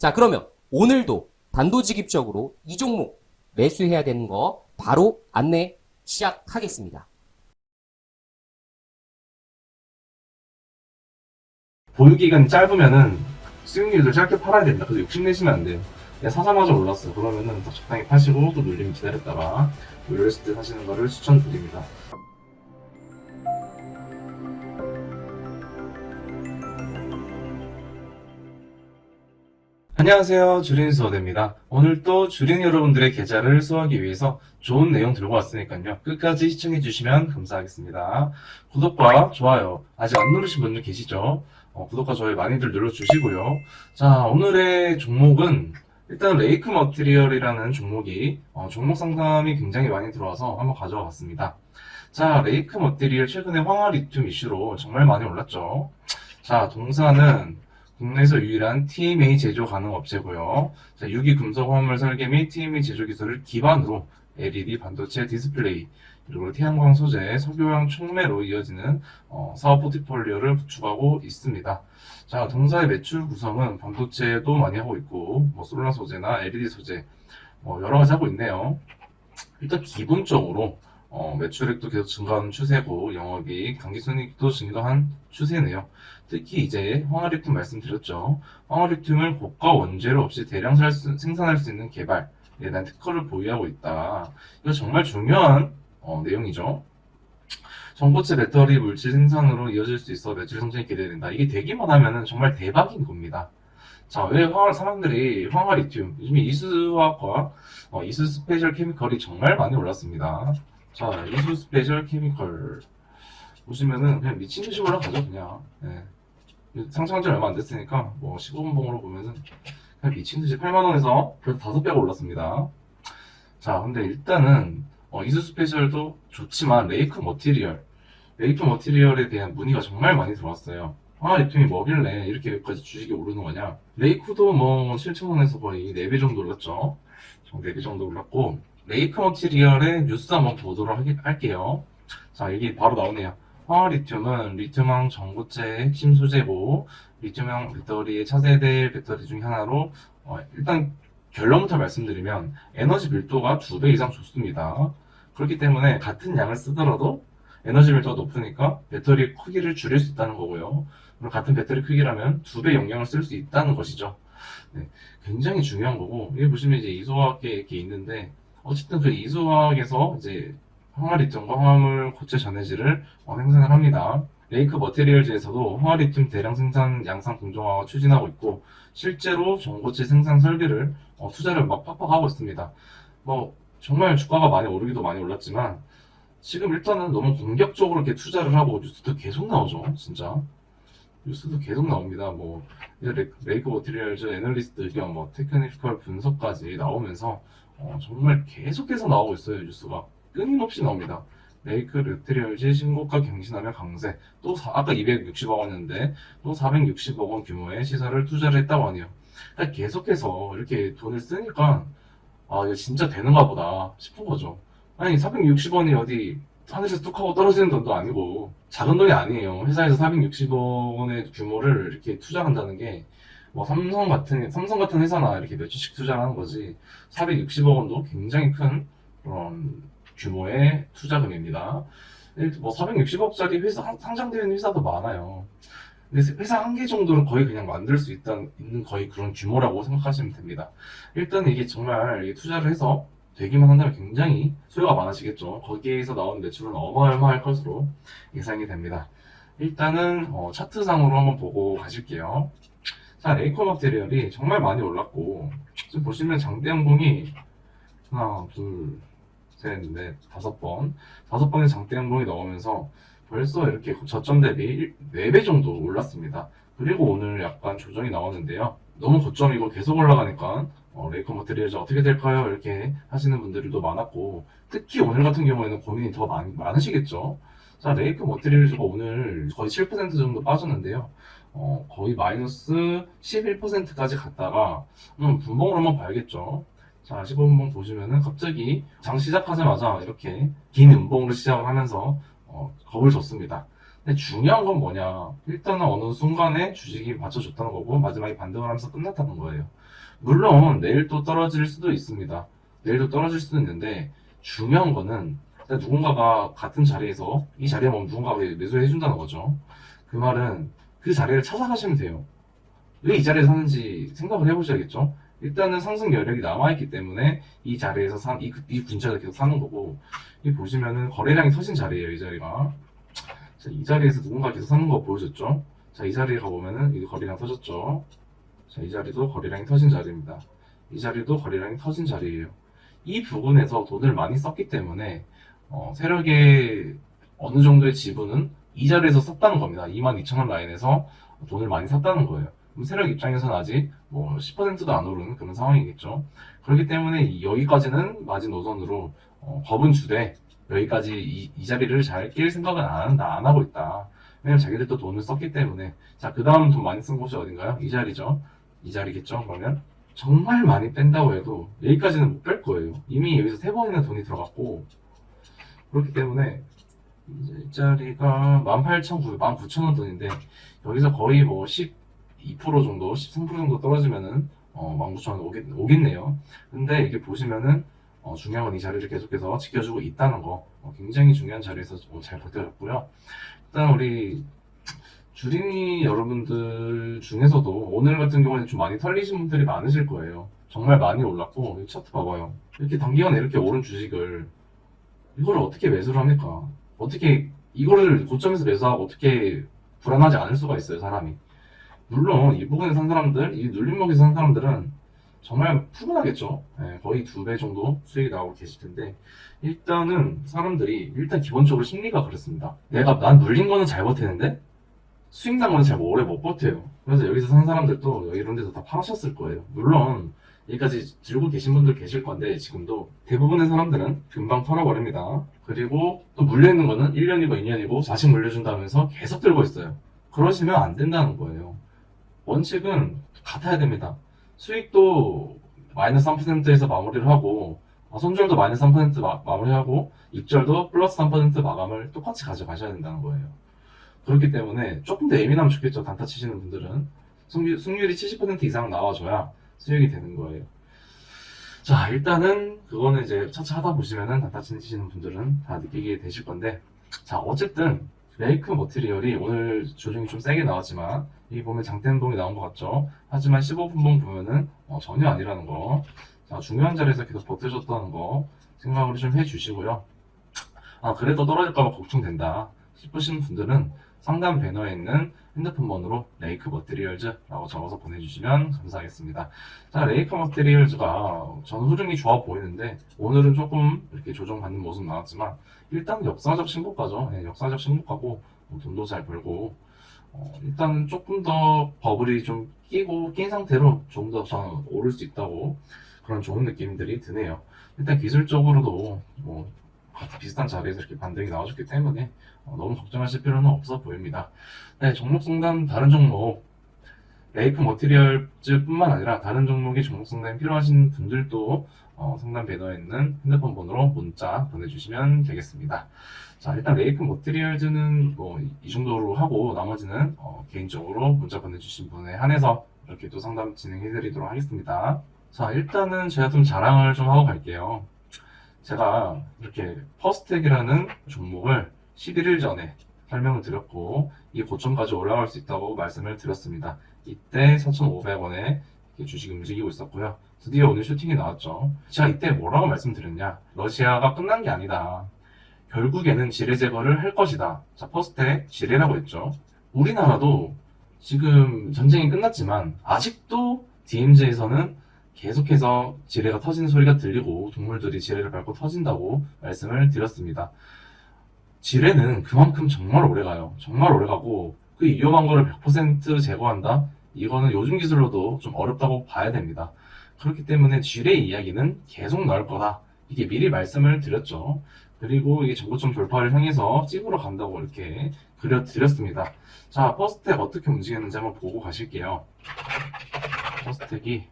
자 그러면 오늘도 단도직입적으로 이 종목 매수해야 되는 거 바로 안내 시작하겠습니다. 보유 기간이 짧으면은 수익률도 짧게 팔아야 된다. 그래서 욕심 내시면 안 돼요. 그냥 사자마자 올랐어. 그러면은 딱 적당히 파시고 또 눌림 기다렸다가 올렸을 때 사시는 거를 추천드립니다. 안녕하세요. 주린 수호대입니다. 오늘 또 주린 여러분들의 계좌를 수호하기 위해서 좋은 내용 들고 왔으니까요. 끝까지 시청해 주시면 감사하겠습니다. 구독과 좋아요 아직 안 누르신 분들 계시죠? 어, 구독과 좋아요 많이들 눌러주시고요. 자, 오늘의 종목은 일단 레이크 머티리얼이라는 종목이 어, 종목 상담이 굉장히 많이 들어와서 한번 가져와 봤습니다. 자, 레이크 머티리얼 최근에 황화 리튬 이슈로 정말 많이 올랐죠. 자, 동사는 국내에서 유일한 TMA 제조 가능 업체고요. 자, 유기 금속 화물 설계 및 TMA 제조 기술을 기반으로 LED, 반도체, 디스플레이, 그리고 태양광 소재, 석유화학 촉매로 이어지는 어, 사업 포트폴리오를 구축하고 있습니다. 자, 동사의 매출 구성은 반도체도 많이 하고 있고, 뭐 솔라 소재나 LED 소재, 뭐 여러 가지 하고 있네요. 일단 기본적으로 어, 매출액도 계속 증가하는 추세고 영업이익, 당기순이익도 증가한 추세네요. 특히 이제 황화리튬 말씀드렸죠. 황화리튬을 고가 원재료 없이 대량 살 수- 생산할 수 있는 개발에 대한 특허를 보유하고 있다. 이거 정말 중요한 어, 내용이죠. 전고체 배터리 물질 생산으로 이어질 수 있어 매출 성장이 기대된다. 이게 되기만 하면은 정말 대박인 겁니다. 자, 왜 황화, 사람들이 황화리튬, 요즘에 이수화학과 어, 이수 스페셜 케미컬이 정말 많이 올랐습니다. 자, 이수 스페셜 케미컬 보시면은 그냥 미친 듯이 올라가죠, 그냥. 예. 상장한 지 얼마 안 됐으니까 뭐 15분봉으로 보면은 그냥 미친 듯이 8만 원에서 벌써 5배가 올랐습니다. 자, 근데 일단은 어, 이수 스페셜도 좋지만 레이크 머티리얼, 레이크 머티리얼에 대한 문의가 정말 많이 들어왔어요. 아, 리튬이 뭐길래 이렇게 여기까지 주식이 오르는 거냐? 레이크도 뭐 7,000원에서 거의 4배 정도 올랐죠. 4배 정도 올랐고, 레이크 머티리얼의 뉴스 한번 보도록 할게요. 자, 여기 바로 나오네요. 황화리튬은 리튬황 전고체의 핵심 소재고, 리튬형 배터리의 차세대 배터리 중 하나로, 어, 일단 결론부터 말씀드리면, 에너지 밀도가 2배 이상 좋습니다. 그렇기 때문에 같은 양을 쓰더라도 에너지 밀도가 높으니까 배터리 크기를 줄일 수 있다는 거고요. 그리고 같은 배터리 크기라면 두 배 용량을 쓸 수 있다는 것이죠. 네, 굉장히 중요한 거고, 여기 보시면 이제 이소화학에 이렇게 있는데, 어쨌든 그 이소화학에서 이제 황화리튬과 화합물 고체 전해질을 어, 생산을 합니다. 레이크 머테리얼즈에서도 황화리튬 대량 생산 양산 공정화가 추진하고 있고, 실제로 전고체 생산 설비를 어, 투자를 막 팍팍 하고 있습니다. 뭐, 정말 주가가 많이 오르기도 많이 올랐지만, 지금 일단은 너무 공격적으로 이렇게 투자를 하고 뉴스도 계속 나오죠, 진짜. 뉴스도 계속 나옵니다. 뭐, 레이크 머티리얼즈 애널리스트 의견, 뭐, 테크니컬 분석까지 나오면서, 어, 정말 계속해서 나오고 있어요, 뉴스가. 끊임없이 나옵니다. 레이크 머티리얼즈 신고가 갱신하며 강세. 또, 사- 아까 260억 원이었는데, 또 460억 원 규모의 시설을 투자를 했다고 하네요. 그러니까 계속해서 이렇게 돈을 쓰니까, 아, 이거 진짜 되는가 보다 싶은 거죠. 아니, 460원이 어디 하늘에서 뚝 하고 떨어지는 돈도 아니고 작은 돈이 아니에요. 회사에서 460억 원의 규모를 이렇게 투자한다는 게 뭐 삼성 같은 삼성 같은 회사나 이렇게 몇 주씩 투자를 하는 거지 460억 원도 굉장히 큰 그런 규모의 투자금입니다. 뭐 460억짜리 회사 상- 상장되어 있는 회사도 많아요. 근데 회사 한 개 정도는 거의 그냥 만들 수 있다, 있는 거의 그런 규모라고 생각하시면 됩니다. 일단 이게 정말 투자를 해서 되기만 한다면 굉장히 수요가 많아지겠죠. 거기에서 나오는 매출은 어마어마할 것으로 예상이 됩니다. 일단은 어, 차트상으로 한번 보고 가실게요. 자, 레이커 머테리얼이 정말 많이 올랐고 지금 보시면 장대 양봉이 하나, 둘, 셋, 넷, 다섯 번 다섯 번의 장대 양봉이 나오면서 벌써 이렇게 저점 대비 4배 정도 올랐습니다. 그리고 오늘 약간 조정이 나왔는데요. 너무 고점이고 계속 올라가니까 어, 레이커 머테리얼즈 어떻게 될까요? 이렇게 하시는 분들도 많았고 특히 오늘 같은 경우에는 고민이 더 많, 많으시겠죠. 자, 레이커 머테리얼즈가 오늘 거의 7% 정도 빠졌는데요. 어, 거의 마이너스 11%까지 갔다가 음, 한번 봐야겠죠. 자, 15분봉 보시면은 갑자기 장 시작하자마자 이렇게 긴 음봉으로 시작을 하면서 어, 겁을 줬습니다. 근데 중요한 건 뭐냐? 일단은 어느 순간에 주식이 맞춰줬다는 거고 마지막에 반등을 하면서 끝났다는 거예요. 물론 내일 또 떨어질 수도 있습니다. 내일도 떨어질 수도 있는데 중요한 거는 누군가가 같은 자리에서 이 자리에 뭐 누군가가 매수해 준다는 거죠. 그 말은 그 자리를 찾아가시면 돼요. 왜 이 자리에 사는지 생각을 해보셔야겠죠. 일단은 상승 여력이 남아있기 때문에 이 자리에서 산, 이, 이 분자를 계속 사는 거고, 이 보시면은 거래량이 터진 자리예요, 이 자리가. 자, 이 자리에서 누군가 계속 사는 거 보여줬죠? 자, 이 자리에 가보면은 이 거래량 터졌죠? 자, 이 자리도 거래량이 터진 자리입니다. 이 자리도 거래량이 터진 자리예요. 이 부분에서 돈을 많이 썼기 때문에, 어, 세력의 어느 정도의 지분은 이 자리에서 썼다는 겁니다. 22,000원 라인에서 돈을 많이 샀다는 거예요. 그럼 세력 입장에서는 아직 뭐 10%도 안 오르는 그런 상황이겠죠. 그렇기 때문에 이- 여기까지는 마진 노선으로 어, 겁은 주되 여기까지 이, 이 자리를 잘낄 생각은 안 한다, 안 하고 있다. 왜냐면 자기들도 돈을 썼기 때문에. 자, 그 다음 돈 많이 쓴 곳이 어딘가요? 이 자리죠. 이 자리겠죠, 그러면? 정말 많이 뺀다고 해도 여기까지는 못 뺄 거예요. 이미 여기서 세 번이나 돈이 들어갔고 그렇기 때문에 일자리가 18,900, 19,000원 돈인데 여기서 거의 뭐 12% 정도, 13% 정도 떨어지면은 어, 19,000원 오겠, 오겠네요. 근데 이게 보시면은 어, 중요한 건 이 자리를 계속해서 지켜주고 있다는 거 어, 굉장히 중요한 자리에서 어, 잘 버텨줬고요. 일단 우리 주린이 여러분들 중에서도 오늘 같은 경우에는 좀 많이 털리신 분들이 많으실 거예요. 정말 많이 올랐고 이 차트 봐봐요. 이렇게 단기간에 이렇게 오른 주식을 이거를 어떻게 매수를 합니까? 어떻게 이거를 고점에서 매수하고 어떻게 불안하지 않을 수가 있어요, 사람이. 물론 이 부분에 산 사람들, 이 눌림목에서 산 사람들은 정말 푸근하겠죠. 예, 거의 두 배 정도 수익이 나오고 계실 텐데 일단은 사람들이 일단 기본적으로 심리가 그렇습니다. 내가 난 눌린 거는 잘 버티는데 수익 난 거는 잘 오래 못 버텨요. 그래서 여기서 산 사람들도 이런 데서 다 팔으셨을 거예요. 물론 여기까지 들고 계신 분들 계실 건데 지금도 대부분의 사람들은 금방 털어버립니다. 그리고 또 물려있는 거는 1년이고 2년이고 자식 물려준다면서 계속 들고 있어요. 그러시면 안 된다는 거예요. 원칙은 같아야 됩니다. 수익도 마이너스 3%에서 마무리를 하고 아, 손절도 마이너스 3% 마, 마무리하고 입절도 플러스 3% 마감을 똑같이 가져가셔야 된다는 거예요. 그렇기 때문에 조금 더 예민하면 좋겠죠. 단타 치시는 분들은 승률, 승률이 70% 이상 나와줘야 수익이 되는 거예요. 자 일단은 그거는 이제 차차 하다 보시면은 단타 치시는 분들은 다 느끼게 되실 건데 자 어쨌든 레이크 머티리얼이 오늘 조정이 좀 세게 나왔지만 여기 보면 장대운동이 나온 것 같죠? 하지만 15분봉 보면은 어, 전혀 아니라는 거. 자, 중요한 자리에서 계속 버텨줬다는 거 생각을 좀 해주시고요. 아 그래도 떨어질까봐 걱정된다 싶으신 분들은 상단 배너에 있는 핸드폰 번호로 레이크 머티리얼즈라고 적어서 보내주시면 감사하겠습니다. 자, 레이크 머티리얼즈가 저는 흐름이 좋아 보이는데 오늘은 조금 이렇게 조정받는 모습 나왔지만 일단 역사적 신고가죠. 네, 역사적 신고가고 뭐 돈도 잘 벌고 어, 일단은 조금 더 버블이 좀 끼고 낀 상태로 좀 더 오를 수 있다고 그런 좋은 느낌들이 드네요. 일단 기술적으로도 뭐 비슷한 자리에서 이렇게 반등이 나와줬기 때문에 어, 너무 걱정하실 필요는 없어 보입니다. 네, 종목 상담 다른 종목 레이크 머티리얼즈 뿐만 아니라 다른 종목의 종목 상담이 필요하신 분들도 어, 상담 배너에 있는 핸드폰 번호로 문자 보내주시면 되겠습니다. 자, 일단 레이크 머티리얼즈는 뭐 이 정도로 하고 나머지는 어, 개인적으로 문자 보내주신 분에 한해서 이렇게 또 상담 진행해드리도록 하겠습니다. 자, 일단은 제가 좀 자랑을 좀 하고 갈게요. 제가 이렇게 퍼스텍이라는 종목을 11일 전에 설명을 드렸고 이 고점까지 올라갈 수 있다고 말씀을 드렸습니다. 이때 4,500원에 주식 움직이고 있었고요. 드디어 오늘 슈팅이 나왔죠. 제가 이때 뭐라고 말씀드렸냐? 러시아가 끝난 게 아니다. 결국에는 지뢰 제거를 할 것이다. 자, 퍼스텍 지뢰라고 했죠. 우리나라도 지금 전쟁이 끝났지만 아직도 DMZ에서는 계속해서 지뢰가 터지는 소리가 들리고 동물들이 지뢰를 밟고 터진다고 말씀을 드렸습니다. 지뢰는 그만큼 정말 오래 가요. 정말 오래 가고 그 위험한 거를 100% 제거한다? 이거는 요즘 기술로도 좀 어렵다고 봐야 됩니다. 그렇기 때문에 지뢰 이야기는 계속 나올 거다. 이게 미리 말씀을 드렸죠. 그리고 이게 정고점 돌파를 향해서 찍으러 간다고 이렇게 그려드렸습니다. 자, 퍼스텍 어떻게 움직였는지 한번 보고 가실게요. 퍼스텍이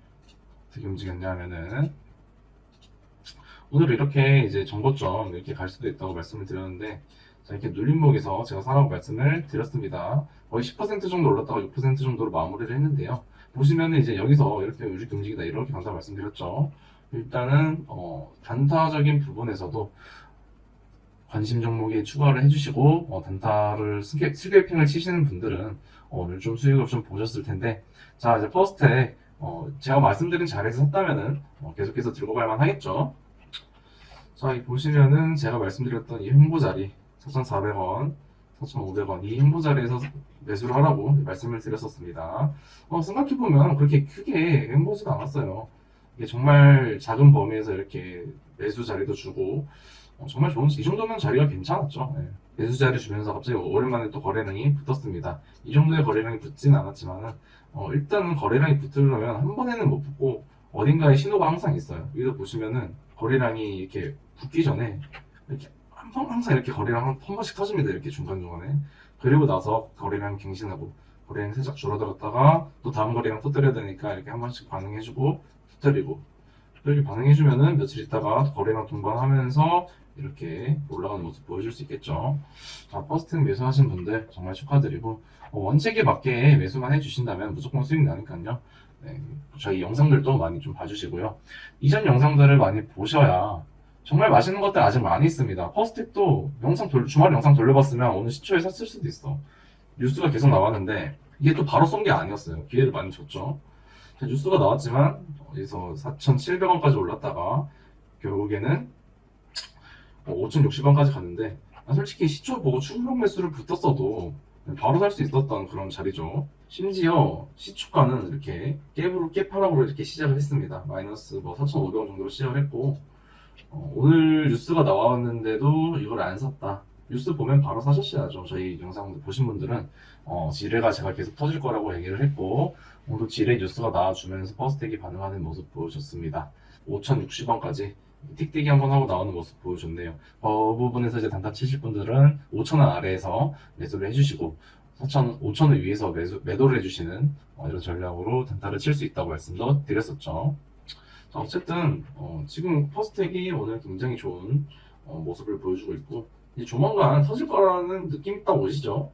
어떻게 움직였냐면은 오늘 이렇게 이제 정고점 이렇게 갈 수도 있다고 말씀을 드렸는데 자 이렇게 눌림목에서 제가 사라고 말씀을 드렸습니다. 거의 10% 정도 올랐다가 6% 정도로 마무리를 했는데요. 보시면은 이제 여기서 이렇게 이렇게 움직이다 이렇게 간다고 말씀드렸죠. 일단은 어, 단타적인 부분에서도 관심 종목에 추가를 해주시고 어, 단타를 스케, 스케이핑을 치시는 분들은 어, 오늘 좀 수익을 좀 보셨을 텐데 자 이제 퍼스트에 어, 제가 말씀드린 자리에서 샀다면은 어, 계속해서 들고 갈만 하겠죠. 자, 이 보시면은 제가 말씀드렸던 이 횡보 자리 4,400원, 4,500원 이 횡보 자리에서 매수를 하라고 말씀을 드렸었습니다. 어, 생각해 보면 그렇게 크게 횡보지가 않았어요. 이게 정말 작은 범위에서 이렇게 매수 자리도 주고 어, 정말 좋은 이 정도면 자리가 괜찮았죠. 네. 매수 자리 주면서 갑자기 오랜만에 또 거래량이 붙었습니다. 이 정도의 거래량이 붙진 않았지만은 어, 일단은 거래량이 붙으려면 한 번에는 못 붙고 어딘가에 신호가 항상 있어요. 여기서 보시면은 거래량이 이렇게 붙기 전에 이렇게 한 번, 항상 이렇게 거래량 한, 한 번씩 터집니다. 이렇게 중간중간에. 그리고 나서 거래량 갱신하고 거래량 살짝 줄어들었다가 또 다음 거래량 터뜨려야 되니까 이렇게 한 번씩 반응해주고 터뜨리고 이렇게 반응해주면은 며칠 있다가 거래량 동반하면서 이렇게 올라가는 모습 보여줄 수 있겠죠. 자, 퍼스팅 매수하신 분들 정말 축하드리고 어, 원칙에 맞게 매수만 해주신다면 무조건 수익 나니까요. 네, 저희 영상들도 많이 좀 봐주시고요. 이전 영상들을 많이 보셔야 정말 맛있는 것들 아직 많이 있습니다. 퍼스텍도 영상 돌, 주말 영상 돌려봤으면 오늘 시초에 샀을 수도 있어. 뉴스가 계속 나왔는데 이게 또 바로 쏜 게 아니었어요. 기회를 많이 줬죠. 자, 뉴스가 나왔지만 어디서 4,700원까지 올랐다가 결국에는 5,060원까지 갔는데 아, 솔직히 시초 보고 충격 매수를 붙었어도 바로 살 수 있었던 그런 자리죠. 심지어 시초가는 이렇게 깨부로 깨파락으로 이렇게 시작을 했습니다. 마이너스 뭐 4,500원 정도로 시작을 했고 어, 오늘 뉴스가 나왔는데도 이걸 안 샀다. 뉴스 보면 바로 사셨어야죠. 저희 영상 보신 분들은 어, 지뢰가 제가 계속 터질 거라고 얘기를 했고 오늘 지뢰 뉴스가 나와주면서 퍼스텍이 반응하는 모습 보여줬습니다. 5,060원까지 틱틱이 한번 하고 나오는 모습 보여줬네요. 그 부분에서 이제 단타 치실 분들은 5,000원 아래에서 매수를 해주시고 4,000, 5,000원 위에서 매수, 매도를 해주시는 어, 이런 전략으로 단타를 칠 수 있다고 말씀도 드렸었죠. 자, 어쨌든 어, 지금 퍼스텍이 오늘 굉장히 좋은 어, 모습을 보여주고 있고 이제 조만간 터질 거라는 느낌이 딱 오시죠?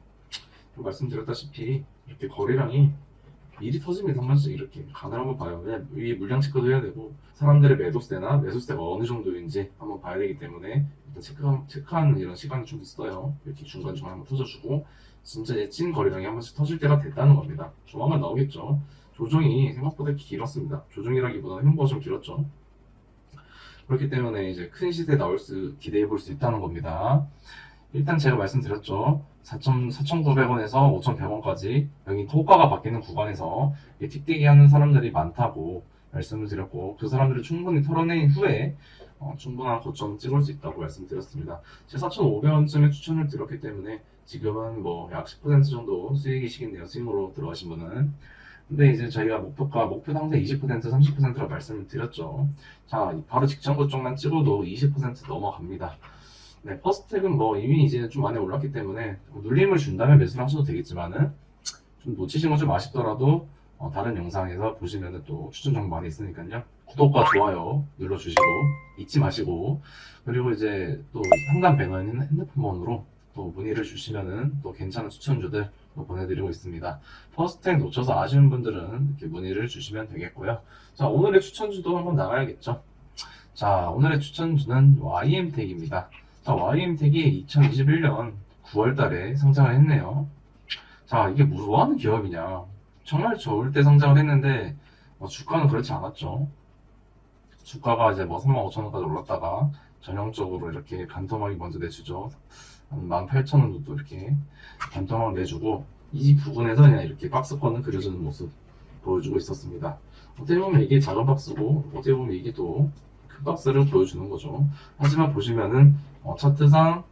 또 말씀드렸다시피 이렇게 거래량이 미리 터집니다 한 번씩 이렇게 간을 한번 봐요. 왜냐면 위에 물량 체크도 해야 되고 사람들의 매도세나 매수세가 어느 정도인지 한번 봐야 되기 때문에 일단 체크, 체크하는 이런 시간이 좀 있어요. 이렇게 중간 중간 한번 터져주고 진짜 이제 찐 거래량이 한 번씩 터질 때가 됐다는 겁니다. 조만간 나오겠죠. 조정이 생각보다 길었습니다. 조정이라기보다는 흉보가 좀 길었죠. 그렇기 때문에 이제 큰 시세 나올 수 기대해 볼 수 있다는 겁니다. 일단 제가 말씀드렸죠. 4,900원에서 5,100원까지 여기 호가가 바뀌는 구간에서 이 틱틱이 하는 사람들이 많다고 말씀을 드렸고 그 사람들을 충분히 털어낸 후에 어, 충분한 고점 찍을 수 있다고 말씀드렸습니다. 제가 4,500원쯤에 추천을 드렸기 때문에 지금은 뭐 약 10% 정도 수익이시겠네요. 스윙으로 들어가신 분은. 근데 이제 저희가 목표가 목표는 항상 20% 30%라 말씀을 드렸죠. 자, 바로 직전 고점만 찍어도 20% 넘어갑니다. 네, 퍼스텍은 뭐 이미 이제 좀 많이 올랐기 때문에 눌림을 준다면 매수를 하셔도 되겠지만은 좀 놓치신 건 좀 아쉽더라도 어, 다른 영상에서 보시면은 또 추천 정보 많이 있으니까요. 구독과 좋아요 눌러주시고 잊지 마시고 그리고 이제 또 상담 배너인 핸드폰 번호로 또 문의를 주시면은 또 괜찮은 추천주들 또 보내드리고 있습니다. 퍼스텍 놓쳐서 아쉬운 분들은 이렇게 문의를 주시면 되겠고요. 자, 오늘의 추천주도 한번 나가야겠죠. 자, 오늘의 추천주는 YM텍입니다. 자, YM텍이 2021년 9월 달에 상장을 했네요. 자, 이게 뭐 하는 기업이냐. 정말 좋을 때 상장을 했는데, 어, 주가는 그렇지 않았죠. 주가가 이제 뭐 35,000원까지 올랐다가, 전형적으로 이렇게 반토막이 먼저 내주죠. 한 18,000원 정도 이렇게 반토막을 내주고, 이 부분에서 그냥 이렇게 박스권을 그려주는 모습 보여주고 있었습니다. 어떻게 보면 이게 작은 박스고, 어떻게 보면 이게 또 큰 박스를 보여주는 거죠. 하지만 보시면은, 어, 차트상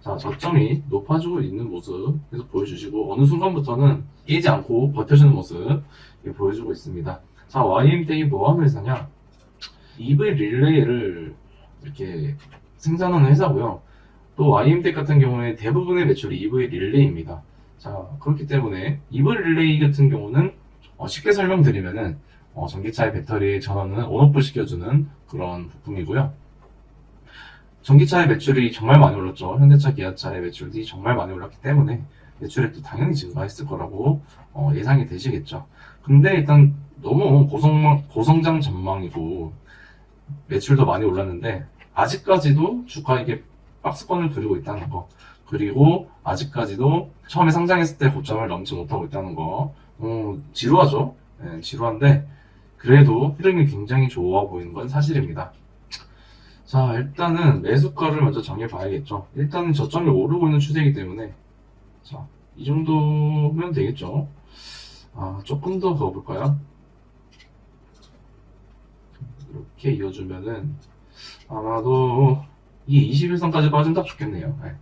자, 저점이 높아지고 있는 모습 계속 보여주시고 어느 순간부터는 깨지 않고 버텨주는 모습 보여주고 있습니다. 자, YM텍이 뭐하는 회사냐? EV 릴레이를 이렇게 생산하는 회사고요. 또 YM텍 같은 경우에 대부분의 매출이 EV 릴레이입니다. 자, 그렇기 때문에 EV 릴레이 같은 경우는 어, 쉽게 설명드리면은 어, 전기차의 배터리 전원을 온오프 시켜주는 그런 부품이고요. 전기차의 매출이 정말 많이 올랐죠. 현대차, 기아차의 매출이 정말 많이 올랐기 때문에 매출액도 당연히 증가했을 거라고 어, 예상이 되시겠죠. 근데 일단 너무 고성, 고성장 전망이고 매출도 많이 올랐는데 아직까지도 주가에게 박스권을 그리고 있다는 거 그리고 아직까지도 처음에 상장했을 때 고점을 넘지 못하고 있다는 거 어, 지루하죠. 네, 지루한데 그래도 흐름이 굉장히 좋아 보이는 건 사실입니다. 자, 일단은 매수가를 먼저 정해 봐야겠죠. 일단은 저점이 오르고 있는 추세이기 때문에, 자, 이 정도면 되겠죠. 아, 조금 더 가볼까요? 이렇게 이어주면은, 아마도, 이 21선까지 빠진다 좋겠네요. 네.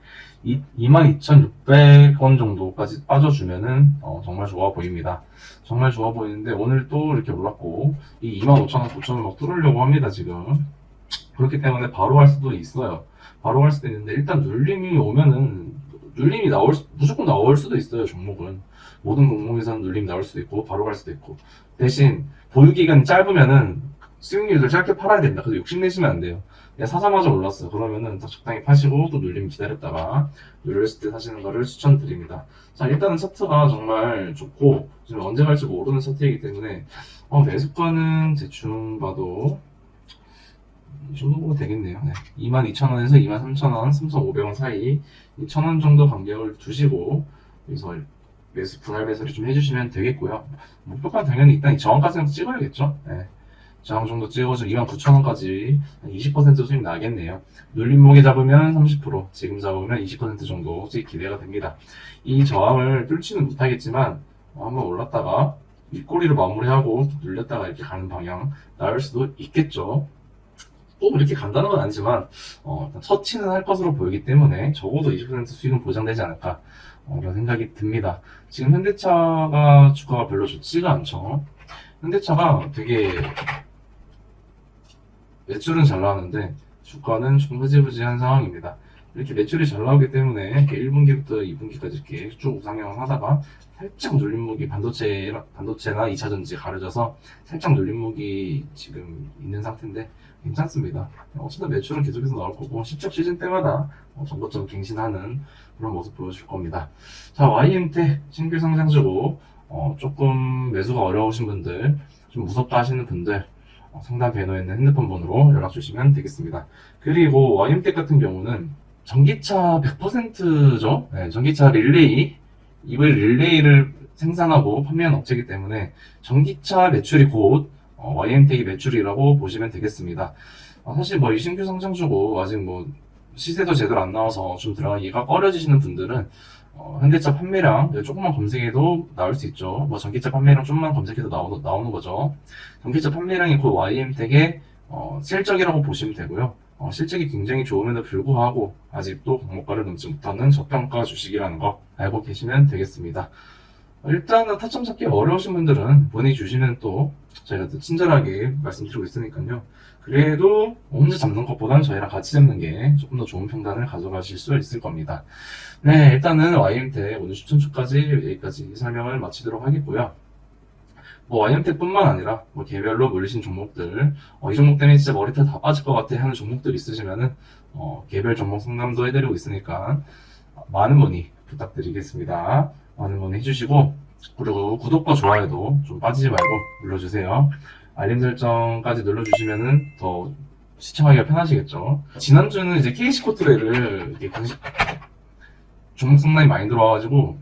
이, 22,600원 정도까지 빠져주면은, 어, 정말 좋아 보입니다. 정말 좋아 보이는데, 오늘 또 이렇게 올랐고, 이 25,000원, 9,000원 막 뚫으려고 합니다, 지금. 그렇기 때문에 바로 할 수도 있어요. 바로 할 수도 있는데 일단 눌림이 오면은 눌림이 나올 수- 무조건 나올 수도 있어요 종목은. 모든 공모에서는 눌림 나올 수도 있고 바로 갈 수도 있고 대신 보유 기간이 짧으면은 수익률을 짧게 팔아야 됩니다. 그래서 욕심내시면 안 돼요. 그냥 사자마자 올랐어요. 그러면은 딱 적당히 파시고 또 눌림 기다렸다가 눌렸을 때 사시는 거를 추천드립니다. 자 일단은 차트가 정말 좋고 지금 언제 갈지 모르는 차트이기 때문에 어, 매수가는 대충 봐도 이 정도 보면 되겠네요. 네. 22,000원에서 23,000원, 3,500원 사이 1,000원 정도 간격을 두시고 여기서 매수 분할 매수를 좀 해주시면 되겠고요. 목표가 당연히 일단 이 저항까지는 찍어야겠죠. 네. 저항 정도 찍어서 29,000원까지 20% 수익 나겠네요. 눌림목에 잡으면 30%, 지금 잡으면 20% 정도 수익 기대가 됩니다. 이 저항을 뚫지는 못하겠지만 어, 한번 올랐다가 윗꼬리를 마무리하고 눌렸다가 이렇게 가는 방향 나올 수도 있겠죠. 꼭 이렇게 간다는 건 아니지만 어, 처치는 할 것으로 보이기 때문에 적어도 20% 수익은 보장되지 않을까 어, 이런 생각이 듭니다. 지금 현대차가 주가가 별로 좋지가 않죠. 현대차가 되게 매출은 잘 나왔는데 주가는 좀 흐지부지한 상황입니다. 이렇게 매출이 잘 나오기 때문에 이렇게 1분기부터 2분기까지 이렇게 쭉 우상향을 하다가 살짝 눌림목이 반도체, 반도체나 2차전지 가려져서 살짝 눌림목이 지금 있는 상태인데 괜찮습니다. 어쨌든 매출은 계속해서 나올 거고 실적 시즌 때마다 어, 정거점 갱신하는 그런 모습 보여줄 겁니다. 자, YMT 신규 상장주고 어, 조금 매수가 어려우신 분들, 좀 무섭다 하시는 분들 어, 상단 배너에 있는 핸드폰 번호로 연락 주시면 되겠습니다. 그리고 YMT 같은 경우는 전기차 100%죠. 네, 전기차 릴레이 이번 릴레이를 생산하고 판매하는 업체이기 때문에 전기차 매출이 곧 어, YMT의 매출이라고 보시면 되겠습니다. 어, 사실 뭐 이 신규 상장주고 아직 뭐 시세도 제대로 안 나와서 좀 들어가기가 꺼려지시는 분들은 어, 현대차 판매량 조금만 검색해도 나올 수 있죠. 뭐 전기차 판매량 좀만 검색해도 나오, 나오는 거죠. 전기차 판매량이 곧 YMT의 어, 실적이라고 보시면 되고요. 어, 실적이 굉장히 좋음에도 불구하고 아직도 공모가를 넘지 못하는 저평가 주식이라는 거 알고 계시면 되겠습니다. 일단은 타점 잡기 어려우신 분들은 문의 주시면 또 저희가 또 친절하게 말씀드리고 있으니까요. 그래도 혼자 잡는 것보다는 저희랑 같이 잡는 게 조금 더 좋은 평단을 가져가실 수 있을 겁니다. 네, 일단은 YMT 오늘 추천주까지 여기까지 설명을 마치도록 하겠고요. 뭐 YMT뿐만 아니라 뭐 개별로 물리신 종목들 어, 이 종목 때문에 진짜 머리털 다 빠질 것 같아 하는 종목들 있으시면은 어, 개별 종목 상담도 해드리고 있으니까 많은 문의 부탁드리겠습니다. 많은 문의 해주시고 그리고 구독과 좋아요도 좀 빠지지 말고 눌러주세요. 알림 설정까지 눌러주시면은 더 시청하기가 편하시겠죠. 지난주는 이제 KC 코트레를 이렇게 공식 종목 상당히 많이 들어와가지고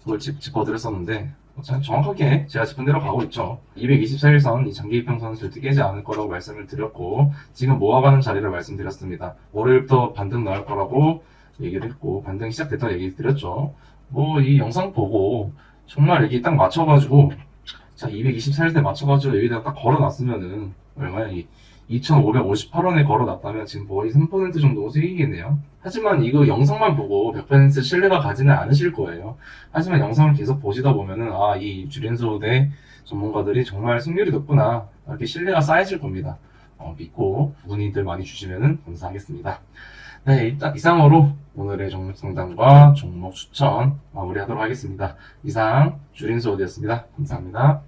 그걸 짚, 짚어드렸었는데 참 정확하게 제가 짚은 대로 가고 있죠. 224일선 이 장기 이평선은 절대 깨지 않을 거라고 말씀을 드렸고 지금 모아가는 자리를 말씀드렸습니다. 월요일부터 반등 나올 거라고 얘기를 했고 반등 시작됐다고 얘기 드렸죠. 뭐 이 영상 보고 정말 여기 딱 맞춰가지고 자 224일대 맞춰가지고 여기다가 딱 걸어놨으면은 얼마야 이 2,558원에 걸어놨다면 지금 거의 3% 정도 수익이겠네요. 하지만 이거 영상만 보고 100% 신뢰가 가지는 않으실 거예요. 하지만 영상을 계속 보시다 보면은 아 이 주린소대 전문가들이 정말 승률이 높구나 이렇게 신뢰가 쌓이실 겁니다. 어, 믿고 문의들 많이 주시면 감사하겠습니다. 네 일단 이상으로 오늘의 종목 상담과 종목 추천 마무리하도록 하겠습니다. 이상 주린소대였습니다. 감사합니다.